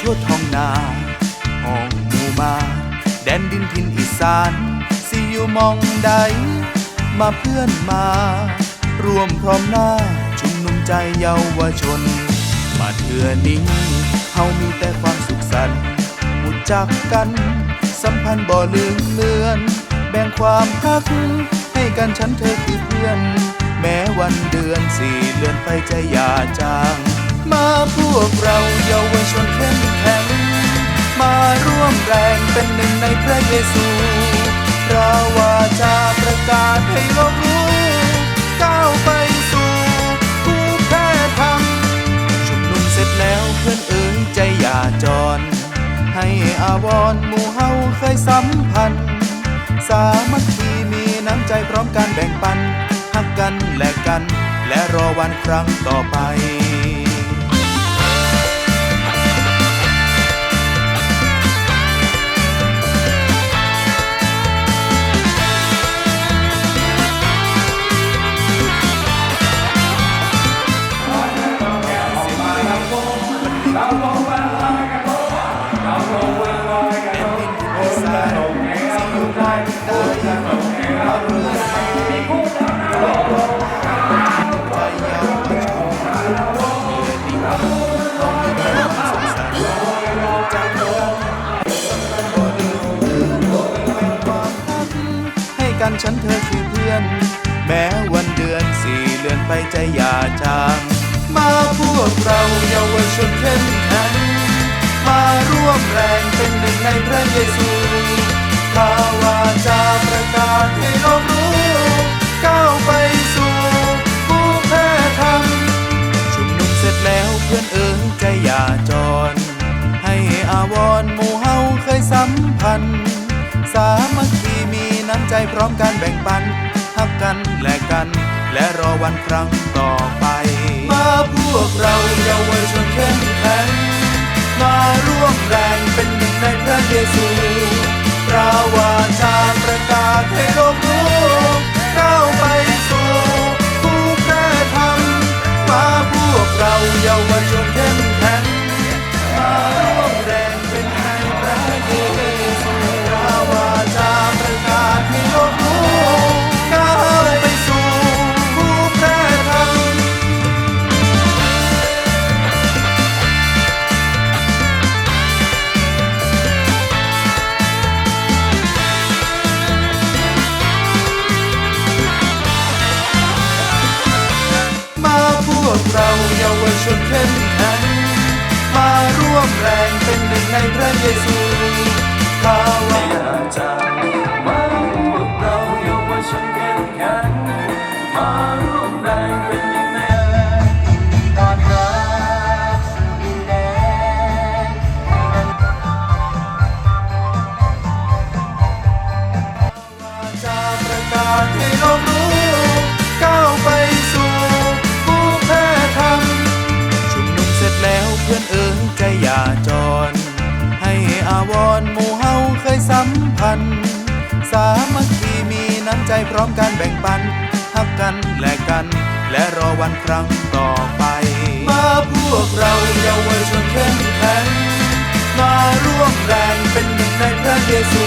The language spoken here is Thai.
ทั่วท้องนาห้องหมู่มาแดนดินทินอีสาน สิอยู่มองใด มาเพื่อนมาร่วมพร้อมหน้า ชุมนุมใจเยาวชน มาเถื่อนี้เฮามีแต่ความสุขสันต์หูจักกัน สัมพันธ์บ่ลืมเลือน แบ่งความรักให้กันฉันเธอคือเพื่อน แม้วันเดือนสี่เลือนไปใจอย่าจาง มาพวกเราเยาวชนเข้มแข็ง มาร่วมแรงเป็นหนึ่งในพระเยซูพระวาจาประกาศให้โลกรู้ก้าวไปสู่ผู้แพ้ทำชุมนุมเสร็จแล้วเพื่อนเอ๋ยใจอย่าจร ให้อาวรหมู่เฮาเคยสัมพันธ์ สามัคคีมีน้ำใจพร้อมการแบ่งปันหักกันแลกกัน และรอวันครั้งต่อไป กันฉันเธอคือเพื่อน แม้วันเดือนสี่เลือนไปใจอย่าจางมาพวกเราเยาวชนเข้มแข็งมาร่วมแรงเป็นหนึ่งในพระเยซูข้าวาจาประกาศ ใจพร้อมการแบ่งปันทักกันแลกกัน และรอวันครั้งต่อไป มาพวกเราเยาวชนเข้มแข็งมาร่วมแรงเป็นหนึ่งในพระเยซูพระวา เข้มแข็งมาร่วมแรงเป็นหนึ่งในพระเยซู ใจพร้อมการแบ่งปันทักกันแลกกัน และรอวันครั้งต่อไป มาพวกเราเยาวชนเข้มแข็งมาร่วมแรงเป็นหนึ่งในพระเยซู